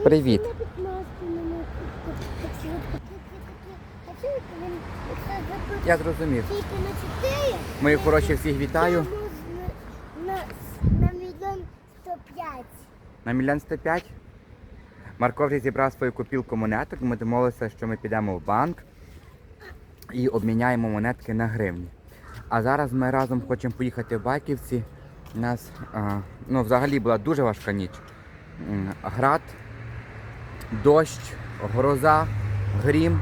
Привіт. На 15 минут. Так швидко. А чого він, якщо забути Я зрозумів. тільки на 4, Мої хороші всіх вітаю. на, мільйон 105. На мільйон 105. Марко вже зібрав свою копілку монеток. Ми домовилися, що ми підемо в банк і обміняємо монетки на гривні. А зараз ми разом хочемо поїхати в Байківці. У нас а, ну, взагалі була дуже важка ніч. Град, дощ, гроза, грім,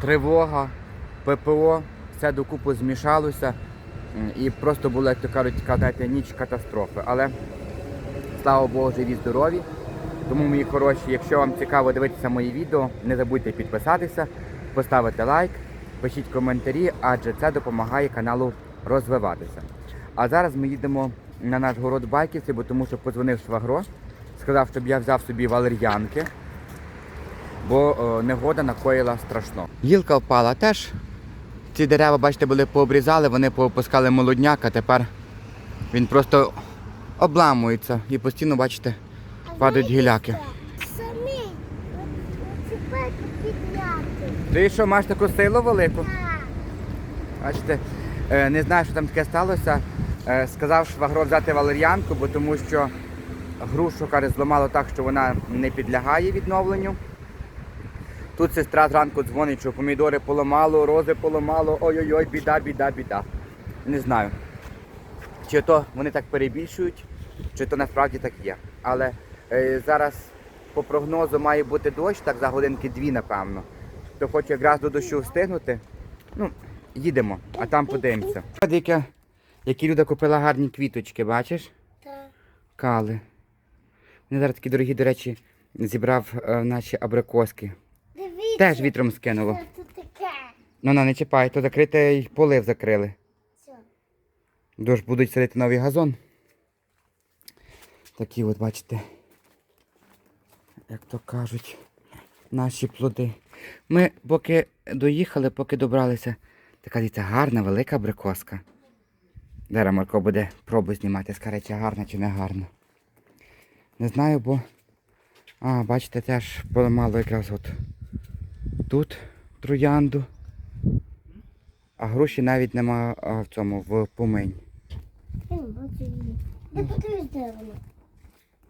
тривога, ППО, все докупи змішалося. І просто була, як то кажуть, знаєте, ніч катастрофи. Але слава Богу, живі, здорові. Тому, мої хороші, якщо вам цікаво дивитися мої відео, не забудьте підписатися, поставити лайк, пишіть коментарі, адже це допомагає каналу розвиватися. А зараз ми їдемо на наш город Байківці, бо тому що подзвонив швагро, сказав, щоб я взяв собі валер'янки, бо о, негода накоїла страшно. Гілка впала теж. Ці дерева, бачите, були пообрізали, вони поопускали молодняк, а тепер він просто обламується і постійно, бачите, падають гіляки. Самі підняти. Ти що, маєш таку силу велику? Бачите, е, не знаю, що там таке сталося. Е, Сказав швагро взяти валер'янку, бо тому що грушу каже, зламало так, що вона не підлягає відновленню. Тут сестра зранку дзвонить, що помідори поламало, рози поламало, ой-ой-ой, біда, біда, біда. Не знаю. Чи то вони так перебільшують, чи то насправді так є. Але е, зараз по прогнозу має бути дощ, так за годинки дві, напевно. То хочу якраз до дощу встигнути. Ну, їдемо, а там подивимося. Яке, які люди купила гарні квіточки, бачиш? Так. Кали. Вони зараз такі дорогі, до речі, зібрав е, наші абрикоски. Теж вітром скинуло. Що тут таке? Ну, на, не чіпай, то закрите й полив закрили. Що? Тож будуть садити новий газон. Такі от, бачите, як то кажуть, наші плоди. Ми поки доїхали, поки добралися, така дивіться, гарна, велика абрикоска. Зараз Марко буде пробу знімати, скаже, чи гарна чи не гарна. Не знаю, бо. А, бачите, теж поламало якраз от тут троянду. А гроші навіть нема а, в цьому, в. Де подивись, де вона?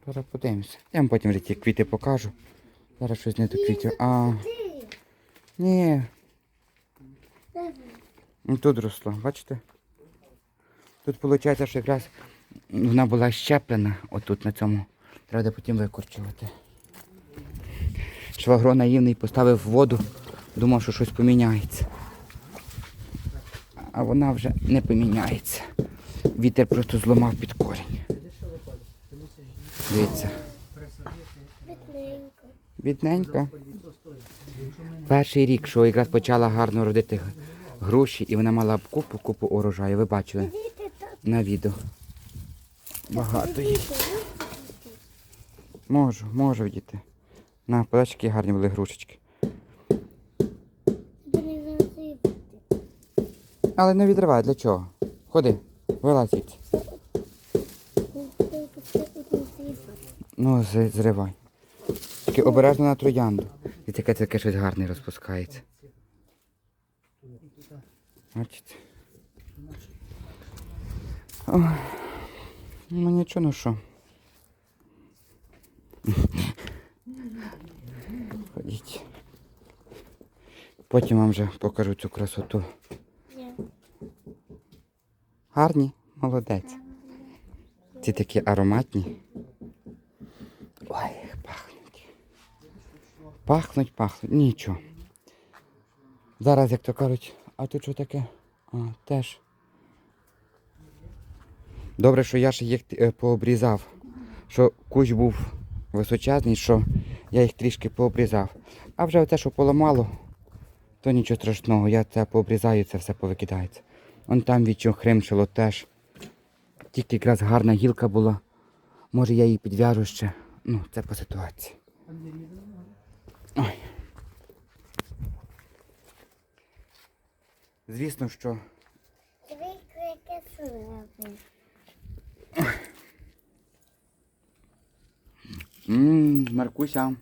Зараз подивимося. Я вам потім вже ті квіти покажу. Зараз щось не до квітів. А, ні, ну тут росло, бачите? Тут виходить, що якраз вона була щеплена отут на цьому. Треба потім викорчувати. Швагро наївний поставив воду, думав, що щось поміняється. А вона вже не поміняється. Вітер просто зламав під корінь. Дивіться. Бідненька. Перший рік, що якраз почала гарно родити г- груші, і вона мала б купу купу урожаю. Ви бачили на відео. Багато їх. Можу, можу діти. На, подачки які гарні були грушечки. Але не відривай, для чого? Ходи, вилазь звідси. Ну, зривай. Тільки обережно на троянду. І таке таке щось гарне розпускається. Бачите? Ну нічого, ну що. Потім вам вже покажу цю красоту. Гарні, молодець. Ці такі ароматні. Ой, пахнуть. Пахнуть, пахнуть. Нічого. Зараз, як то кажуть, а тут що таке? А, теж. Добре, що я ж їх е, пообрізав. Що кущ був височезний, що я їх трішки пообрізав. А вже те, що поламало, то нічого страшного. Я це пообрізаю, це все повикидається. Вон там відчув хримчило теж. Тільки якраз гарна гілка була. Може я її підв'яжу ще. Ну, це по ситуації. Ой. Звісно, що. Ммм, Маркуся,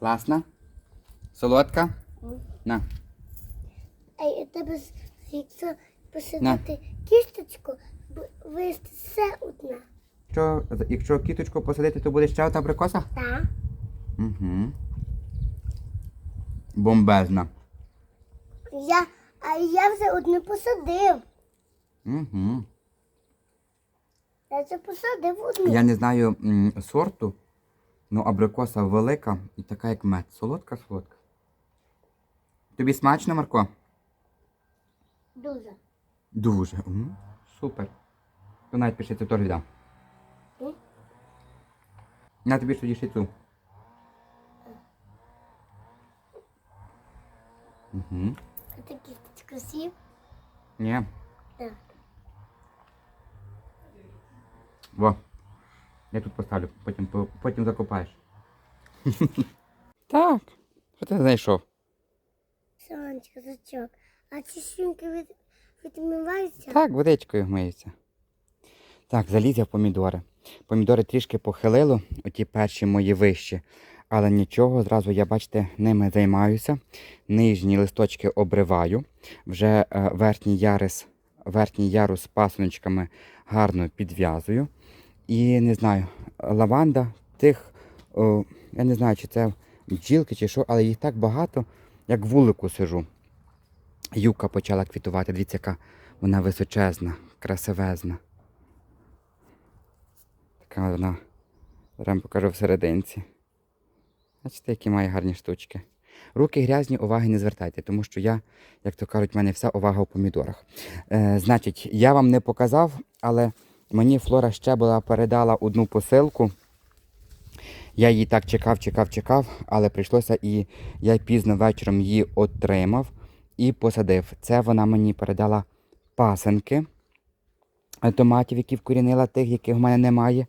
Класна? Солодка? На. А я тебе якщо посадити кісточку, вийде все одне. Що, якщо кіточку посадити, то буде ще одна абрикоса? Так. Угу. Бомбезна. Я, а я вже одну посадив. Угу. Я вже посадив одну. Я не знаю м, сорту, але абрикоса велика і така, як мед. Солодка, солодка. Тобі смачно, Марко? Дуже. Дуже. М, Супер. То навіть пиши, це теж віддам. М? На тобі ж тоді ще цю. Угу. А ти кісточку сів? Ні. Так. Во. Я тут поставлю, потім, потім закопаєш. так. Що ти знайшов? Сонечко, зачок. А ці свинки від, відмиваються? Так, водичкою миються. Так, заліз я в помідори. Помідори трішки похилило, оті перші мої вищі. Але нічого, зразу я, бачите, ними займаюся. Нижні листочки обриваю. Вже е, верхній ярус, верхній ярус з пасуночками гарно підв'язую. І не знаю, лаванда тих, о, я не знаю, чи це бджілки, чи що, але їх так багато, як вулику сижу. Юка почала квітувати. Дивіться, яка вона височезна, красивезна. Така вона. Зараз покажу всерединці. Бачите, які має гарні штучки. Руки грязні, уваги не звертайте, тому що я, як то кажуть, в мене вся увага у помідорах. Е, значить, я вам не показав, але мені Флора ще була передала одну посилку. Я її так чекав, чекав, чекав, але прийшлося і я пізно вечором її отримав і посадив. Це вона мені передала пасенки е, томатів, які вкорінила тих, яких в мене немає.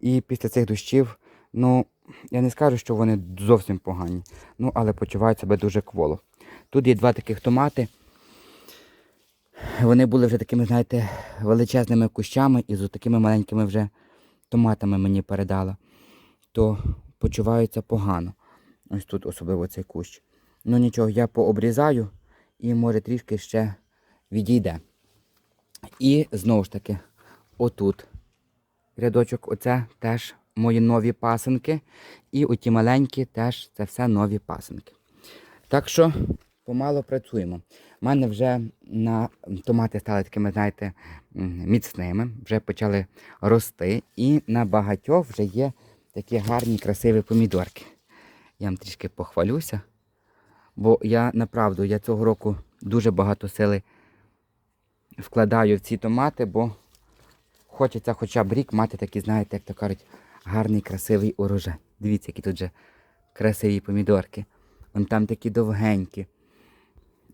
І після цих дощів, ну, я не скажу, що вони зовсім погані, ну, але почувають себе дуже кволо. Тут є два таких томати. Вони були вже такими, знаєте, величезними кущами і з такими маленькими вже томатами мені передала. То почуваються погано. Ось тут особливо цей кущ. Ну нічого, я пообрізаю і може трішки ще відійде. І знову ж таки, отут рядочок, оце теж мої нові пасинки. І оті маленькі теж це все нові пасинки. Так що помало працюємо. У мене вже на томати стали такими, знаєте, міцними, вже почали рости. І на багатьох вже є такі гарні, красиві помідорки. Я вам трішки похвалюся. Бо я направду, я цього року дуже багато сили вкладаю в ці томати, бо хочеться хоча б рік мати такі, знаєте, як то кажуть, гарний, красивий урожай. Дивіться, які тут же красиві помідорки. Вон там такі довгенькі.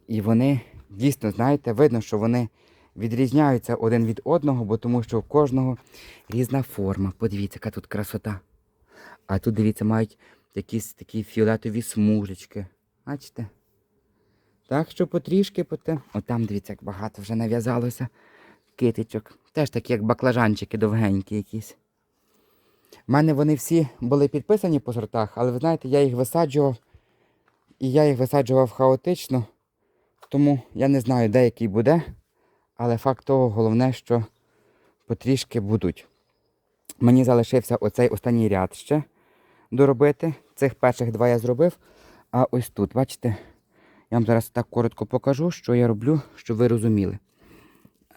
І вони дійсно, знаєте, видно, що вони відрізняються один від одного, бо тому що у кожного різна форма. Подивіться, яка тут красота. А тут, дивіться, мають якісь такі фіолетові смужечки. Бачите? Так що потрішки, поте. От там, дивіться, як багато вже нав'язалося китичок. Теж такі, як баклажанчики довгенькі якісь. У мене вони всі були підписані по сортах, але ви знаєте, я їх висаджував. І я їх висаджував хаотично. Тому я не знаю, де який буде. Але факт того, головне, що потрішки будуть. Мені залишився оцей останній ряд ще доробити. Цих перших два я зробив. А ось тут, бачите, я вам зараз так коротко покажу, що я роблю, щоб ви розуміли.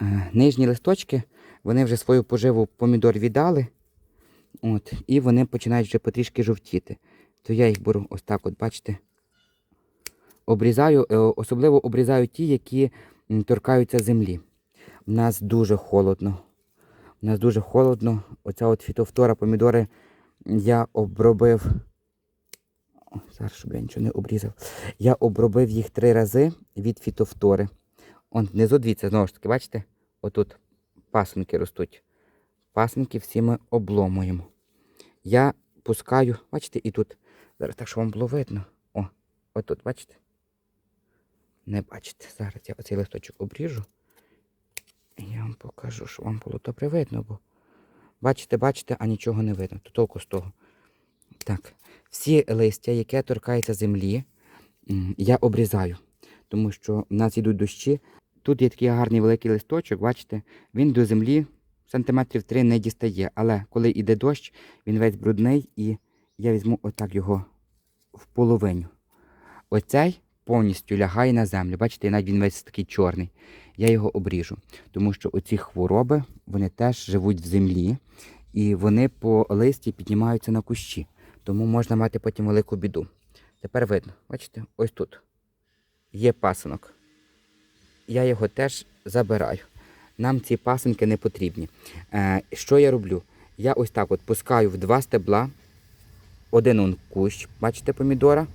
Е, Нижні листочки, вони вже свою поживу помідор віддали. От, і вони починають вже потрішки жовтіти. То я їх беру ось так, от, бачите. Обрізаю, е, особливо обрізаю ті, які торкаються землі. У нас дуже холодно. У нас дуже холодно. Оця от фітофтора помідори я обробив. Зараз, щоб я нічого не обрізав. Я обробив їх три рази від фітофтори. Он внизу дивіться, знову ж таки, бачите? Отут пасинки ростуть. Пасинки всі ми обломуємо. Я пускаю, бачите, і тут. Зараз так, щоб вам було видно. О, отут, бачите? Не бачите. Зараз я оцей листочок обріжу. І я вам покажу, щоб вам було добре видно, бо бачите, бачите, а нічого не видно. То толку з того. Так, Всі листя, яке торкається землі, я обрізаю, тому що в нас йдуть дощі. Тут є такий гарний великий листочок, бачите, він до землі сантиметрів 3 не дістає. Але коли йде дощ, він весь брудний і я візьму отак його в половину. Оцей повністю лягає на землю. Бачите, навіть він весь такий чорний. Я його обріжу, тому що оці хвороби вони теж живуть в землі і вони по листі піднімаються на кущі. Тому можна мати потім велику біду. Тепер видно, бачите, ось тут є пасинок. Я його теж забираю. Нам ці пасинки не потрібні. Е, що я роблю? Я ось так от пускаю в два стебла, один он кущ, бачите, помідора.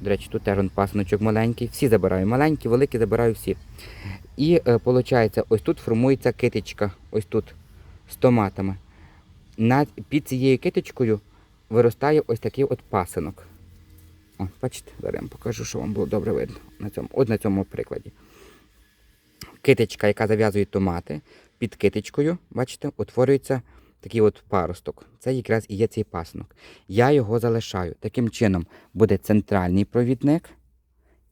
До речі, тут теж он пасиночок маленький. Всі забираю. Маленькі, великі забираю всі. І виходить, ось тут формується китичка, ось тут, з томатами. Над, під цією китичкою виростає ось такий от пасинок. О, бачите, зараз я вам покажу, що вам було добре видно. На цьому, от на цьому прикладі. Китичка, яка зав'язує томати, під китичкою, бачите, утворюється такий от паросток. Це якраз і є цей пасинок. Я його залишаю. Таким чином буде центральний провідник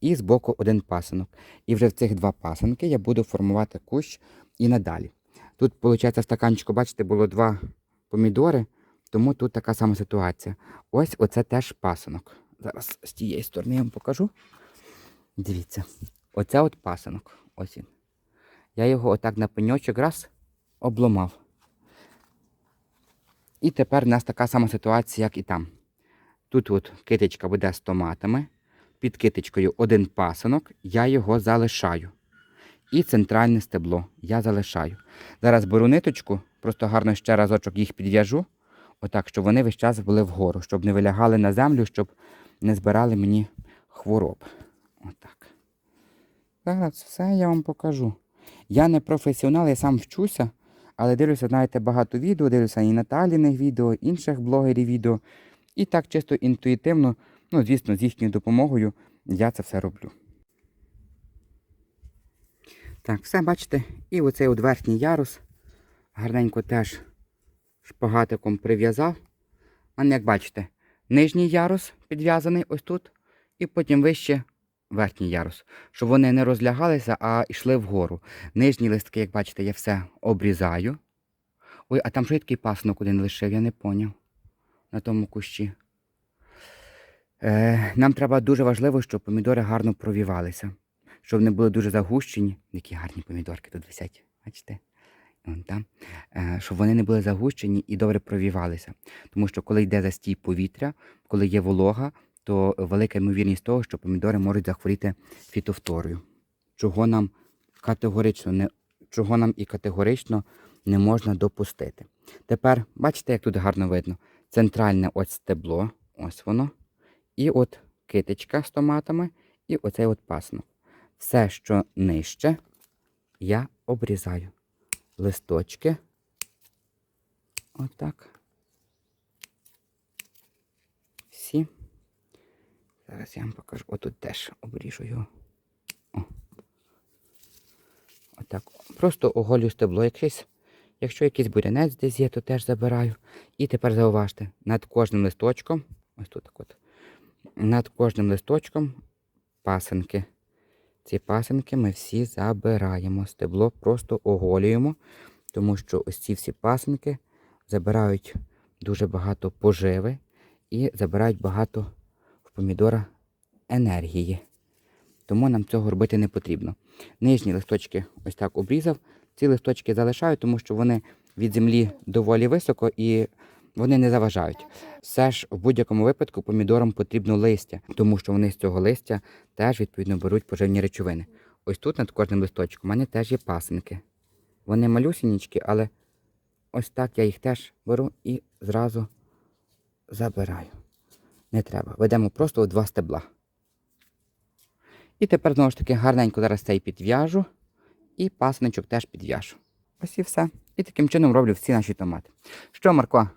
і збоку один пасинок. І вже в цих два пасинки я буду формувати кущ і надалі. Тут, виходить, в стаканчику, бачите, було два помідори, тому тут така сама ситуація. Ось оце теж пасинок. Зараз з тієї сторони я вам покажу. Дивіться, оце от пасинок. Ось він. Я його отак на пеньочок раз обломав. І тепер у нас така сама ситуація, як і там. Тут от китичка буде з томатами. Під китичкою один пасинок, я його залишаю. І центральне стебло я залишаю. Зараз беру ниточку, просто гарно ще разочок їх підв'яжу, отак, щоб вони весь час були вгору, щоб не вилягали на землю, щоб не збирали мені хвороб. Отак. Зараз все я вам покажу. Я не професіонал, я сам вчуся, але дивлюся, знаєте, багато відео, дивлюся і Наталіних відео, інших блогерів відео. І так чисто інтуїтивно, ну, звісно, з їхньою допомогою я це все роблю. Так, все бачите, і оцей от верхній ярус гарненько теж шпагатиком прив'язав. А як бачите, нижній ярус підв'язаний ось тут, і потім вище верхній ярус, щоб вони не розлягалися, а йшли вгору. Нижні листки, як бачите, я все обрізаю. Ой, а там такий пасунок один лишив, я не поняв. На тому кущі. Е, нам треба дуже важливо, щоб помідори гарно провівалися. Щоб вони були дуже загущені. Які гарні помідорки тут висять. Бачите? Вон там. Е, щоб вони не були загущені і добре провівалися. Тому що коли йде застій повітря, коли є волога, то велика ймовірність того, що помідори можуть захворіти фітофторою. Чого нам категорично не, чого нам і категорично не можна допустити. Тепер, бачите, як тут гарно видно. Центральне ось стебло, ось воно. І от китичка з томатами, і оцей от пасинок. Все, що нижче, я обрізаю. Листочки. Отак. Всі. Зараз я вам покажу. Отут теж обріжу його. О. Отак. Просто оголю стебло якесь. Якщо якийсь бурянець десь є, то теж забираю. І тепер зауважте, над кожним листочком, ось тут так от, над кожним листочком пасинки. Ці пасинки ми всі забираємо. Стебло просто оголюємо, тому що ось ці всі пасинки забирають дуже багато поживи і забирають багато помідора енергії. Тому нам цього робити не потрібно. Нижні листочки ось так обрізав. Ці листочки залишаю, тому що вони від землі доволі високо і вони не заважають. Все ж в будь-якому випадку помідорам потрібно листя, тому що вони з цього листя теж відповідно беруть поживні речовини. Ось тут над кожним листочком у мене теж є пасинки. Вони малюсінічки, але ось так я їх теж беру і зразу забираю. Не треба. Ведемо просто у два стебла. І тепер знову ж таки гарненько зараз цей підв'яжу і пасиночок теж підв'яжу. Ось і все. І таким чином роблю всі наші томати. Що, Марко?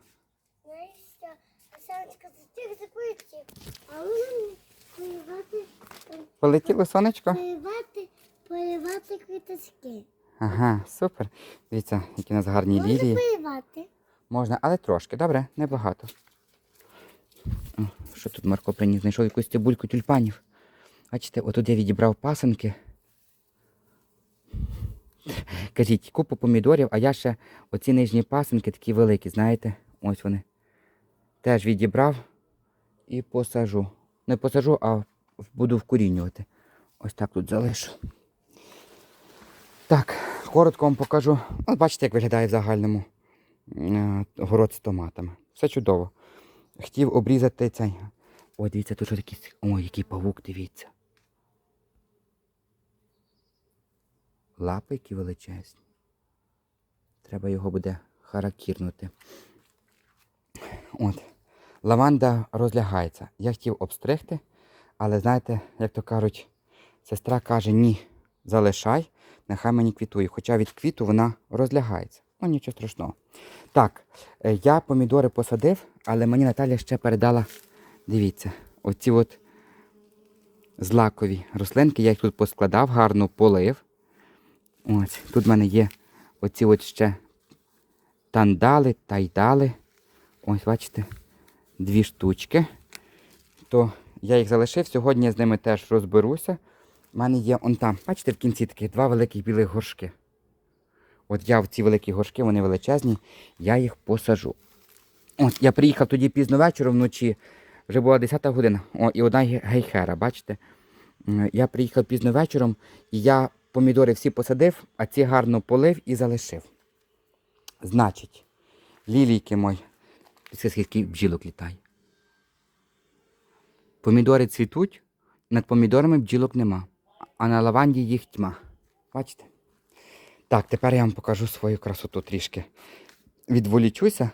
Полетіло сонечко? поливати, поливати квіточки. Ага, супер. Дивіться, які у нас гарні Можна лілії. поливати? Можна, але трошки, добре, небагато. О, що тут Марко приніс? Знайшов якусь цибульку тюльпанів. Бачите, отут я відібрав пасанки. Кажіть, купу помідорів, а я ще оці нижні пасинки такі великі, знаєте? Ось вони. Теж відібрав і посажу. Не посажу, а буду вкорінювати. Ось так тут залишу. Так, коротко вам покажу. От бачите, як виглядає в загальному е, город з томатами. Все чудово. Хотів обрізати цей. О, дивіться, тут якийсь. Ой, який павук, дивіться. Лапи які величезні. Треба його буде харакірнути. От. Лаванда розлягається. Я хотів обстригти, але знаєте, як то кажуть, сестра каже, ні, залишай, нехай мені квітує. Хоча від квіту вона розлягається. Ну, нічого страшного. Так, е, я помідори посадив, але мені Наталя ще передала, дивіться, оці от злакові рослинки. Я їх тут поскладав, гарно полив. Ось, тут в мене є оці от ще тандали, тайдали. Ось, бачите, дві штучки. То я їх залишив. Сьогодні я з ними теж розберуся. У мене є он там, бачите, в кінці такі два великих білих горшки. От я в ці великі горшки, вони величезні, я їх посажу. От, я приїхав тоді пізно вечором вночі, вже була 10 година. О, і одна гейхера, бачите? Я приїхав пізно вечором, і я помідори всі посадив, а ці гарно полив і залишив. Значить, лілійки мої. Скільки бджілок літає. Помідори цвітуть, над помідорами бджілок нема, а на лаванді їх тьма. Бачите? Так, тепер я вам покажу свою красоту трішки. Відволічуся.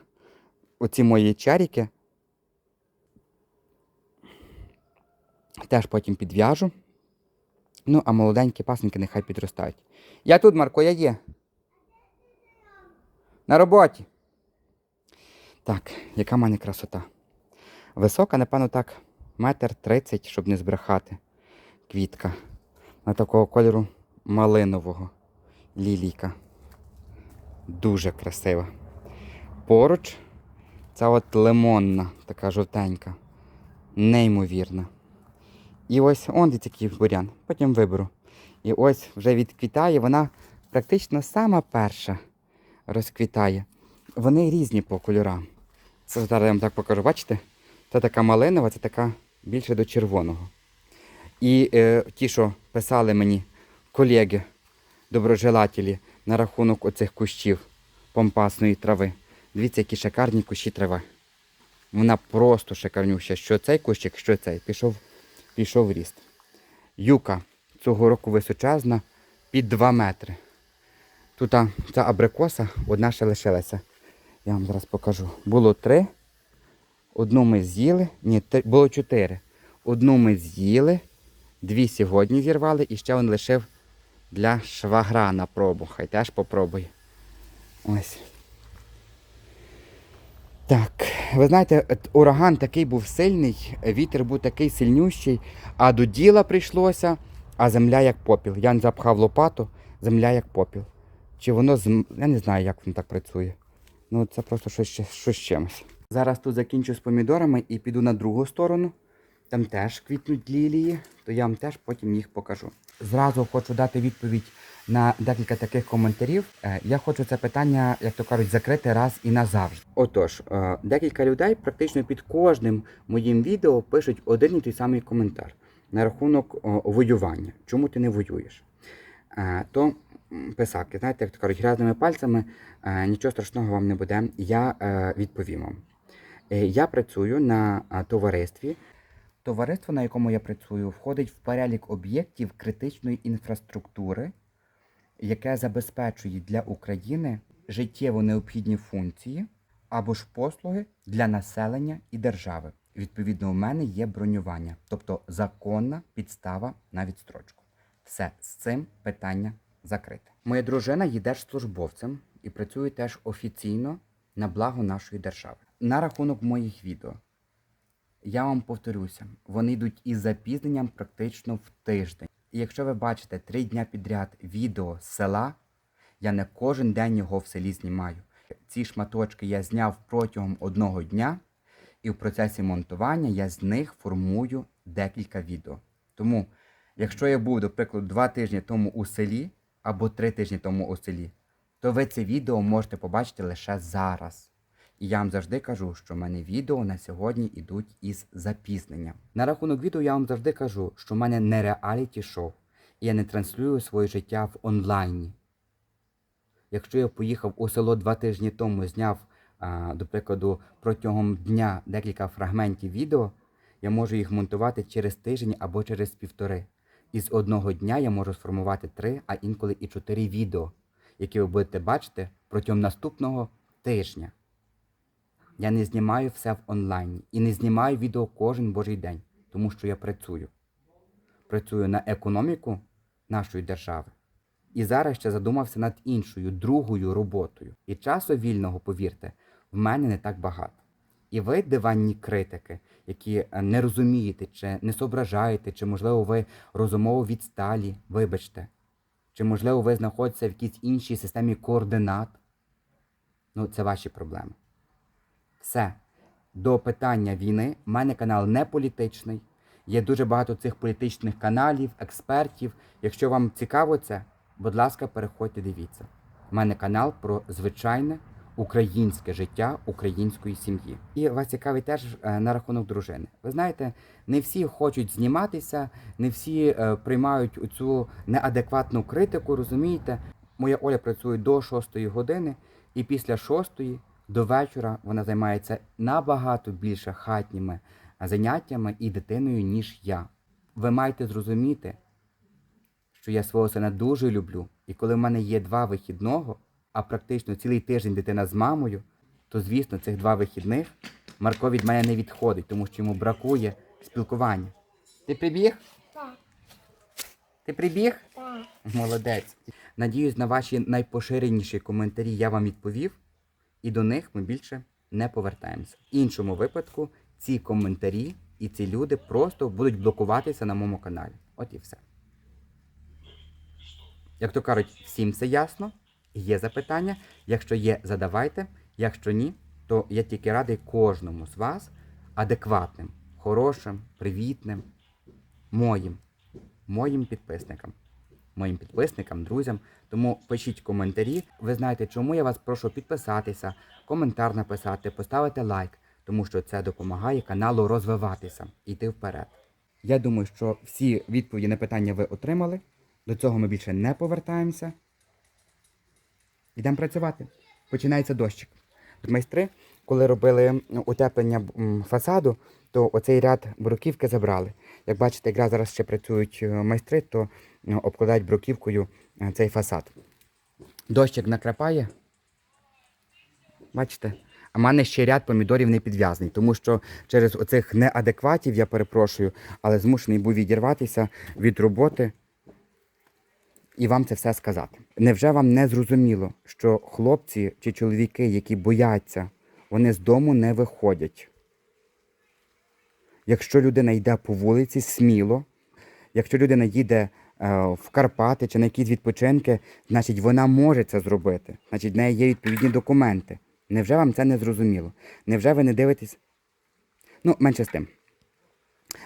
Оці мої чаріки. Теж потім підв'яжу. Ну, а молоденькі пасенки нехай підростають. Я тут, Марко, я є. На роботі. Так, яка в мене красота. Висока, напевно, так, метр тридцять, щоб не збрехати. Квітка. На такого кольору малинового. Лілійка. Дуже красива. Поруч ця от лимонна, така жовтенька. Неймовірна. І ось он дивіться, який бурян. Потім виберу. І ось вже відквітає, вона практично сама перша розквітає. Вони різні по кольорам. Це зараз я вам так покажу, бачите? Це така малинова, це така більше до червоного. І е, ті, що писали мені колеги, доброжелателі, на рахунок оцих кущів помпасної трави. Дивіться, які шикарні кущі трави. Вона просто шикарнюща. Що цей кущик, що цей. Пішов, пішов ріст. Юка цього року височезна під 2 метри. Тут ця абрикоса, одна ще лишилася. Я вам зараз покажу. Було три. Одну ми з'їли. Ні, три, було чотири. Одну ми з'їли, дві сьогодні зірвали і ще він лишив для швагра на пробу. Хай теж попробує. Ось. Так, ви знаєте, ураган такий був сильний, вітер був такий сильнющий, а до діла прийшлося, а земля як попіл. Я запхав лопату, земля як попіл. Чи воно з... Я не знаю, як воно так працює. Ну, це просто щось, щось чимось. Зараз тут закінчу з помідорами і піду на другу сторону. Там теж квітнуть лілії, то я вам теж потім їх покажу. Зразу хочу дати відповідь на декілька таких коментарів. Е, Я хочу це питання, як то кажуть, закрити раз і назавжди. Отож, е, декілька людей практично під кожним моїм відео пишуть один і той самий коментар на рахунок воювання. Чому ти не воюєш? Е, То м, писаки, знаєте, як то кажуть, грязними пальцями е, нічого страшного вам не буде. Я е, відповім вам. Е, Я працюю на товаристві. Товариство, на якому я працюю, входить в перелік об'єктів критичної інфраструктури, яке забезпечує для України життєво необхідні функції або ж послуги для населення і держави. Відповідно, у мене є бронювання, тобто законна підстава на відстрочку. Все з цим питання закрите. Моя дружина є держслужбовцем і працює теж офіційно на благо нашої держави. На рахунок моїх відео. Я вам повторюся, вони йдуть із запізненням практично в тиждень. І якщо ви бачите три дня підряд відео з села, я не кожен день його в селі знімаю. Ці шматочки я зняв протягом одного дня, І в процесі монтування я з них формую декілька відео. Тому, якщо я був, до прикладу, два тижні тому у селі або три тижні тому у селі, то ви це відео можете побачити лише зараз. І я вам завжди кажу, що в мене відео на сьогодні йдуть із запізненням. На рахунок відео я вам завжди кажу, що в мене не реаліті шоу, і я не транслюю своє життя в онлайні. Якщо я поїхав у село два тижні тому, зняв, а, до прикладу, протягом дня декілька фрагментів відео, я можу їх монтувати через тиждень або через півтори. І з одного дня я можу сформувати три, а інколи і чотири відео, які ви будете бачити протягом наступного тижня. Я не знімаю все в онлайні і не знімаю відео кожен божий день, тому що я працюю. Працюю на економіку нашої держави. І зараз ще задумався над іншою, другою роботою. І часу вільного, повірте, в мене не так багато. І ви, диванні критики, які е, не розумієте, чи не соображаєте, чи, можливо, ви розумово відсталі, вибачте, чи, можливо, ви знаходитеся в якійсь іншій системі координат. Ну, це ваші проблеми. Все. До питання війни в мене канал не політичний. Є дуже багато цих політичних каналів, експертів. Якщо вам цікаво це, будь ласка, переходьте, дивіться. У мене канал про звичайне українське життя української сім'ї. І вас цікавить теж е, на рахунок дружини. Ви знаєте, не всі хочуть зніматися, не всі е, приймають цю неадекватну критику, розумієте? Моя Оля працює до 6 години, і після 6 до вечора вона займається набагато більше хатніми заняттями і дитиною, ніж я. Ви маєте зрозуміти, що я свого сина дуже люблю, і коли в мене є два вихідного, а практично цілий тиждень дитина з мамою, то звісно цих два вихідних Марко від мене не відходить, тому що йому бракує спілкування. Ти прибіг? Так, Ти прибіг? так. Молодець. Надіюсь, на ваші найпоширеніші коментарі я вам відповів, і до них ми більше не повертаємося. В іншому випадку ці коментарі і ці люди просто будуть блокуватися на моєму каналі. От і все. Як то кажуть, всім все ясно. Є запитання. Якщо є, задавайте. Якщо ні, то я тільки радий кожному з вас адекватним, хорошим, привітним, моїм, моїм підписникам моїм підписникам, друзям. Тому пишіть коментарі. Ви знаєте, чому я вас прошу підписатися, коментар написати, поставити лайк, тому що це допомагає каналу розвиватися йти вперед. Я думаю, що всі відповіді на питання ви отримали. До цього ми більше не повертаємося. Йдемо працювати. Починається дощик. Майстри, коли робили утеплення фасаду, то оцей ряд бруківки забрали. Як бачите, якраз зараз ще працюють е, майстри, то е, обкладають бруківкою е, цей фасад. Дощик накрапає. Бачите? А в мене ще ряд помідорів не підв'язаний, тому що через оцих неадекватів, я перепрошую, але змушений був відірватися від роботи і вам це все сказати. Невже вам не зрозуміло, що хлопці чи чоловіки, які бояться, вони з дому не виходять? Якщо людина йде по вулиці сміло, якщо людина їде е, в Карпати чи на якісь відпочинки, значить вона може це зробити. Значить, в неї є відповідні документи. Невже вам це не зрозуміло? Невже ви не дивитесь? Ну, менше з тим.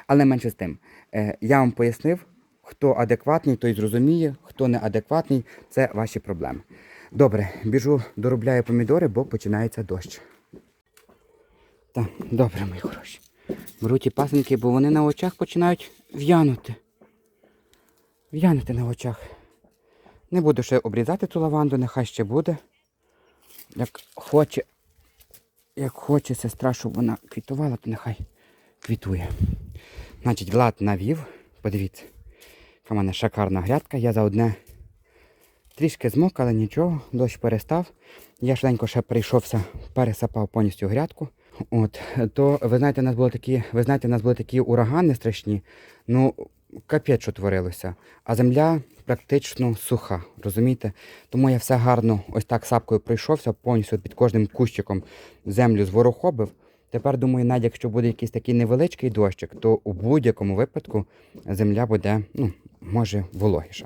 Але менше з тим. Е, я вам пояснив, хто адекватний, той зрозуміє, хто неадекватний, це ваші проблеми. Добре, біжу, доробляю помідори, бо починається дощ. Так, добре, мої хороші. Беру ті пасенки, бо вони на очах починають в'янути. В'янути на очах. Не буду ще обрізати цю лаванду, нехай ще буде. Як хоче, як хоче сестра, щоб вона квітувала, то нехай квітує. Значить, Влад навів, подивіться, яка в мене шикарна грядка. Я за одне трішки змок, але нічого, дощ перестав. Я швиденько ще прийшовся, пересапав повністю грядку. От, то ви знаєте, у нас були такі, ви знаєте, у нас були такі урагани страшні. Ну, капець, що творилося. А земля практично суха, розумієте? Тому я все гарно ось так сапкою пройшовся, повністю під кожним кущиком землю зворохобив. Тепер думаю, навіть якщо буде якийсь такий невеличкий дощик, то у будь-якому випадку земля буде, ну, може, вологіша.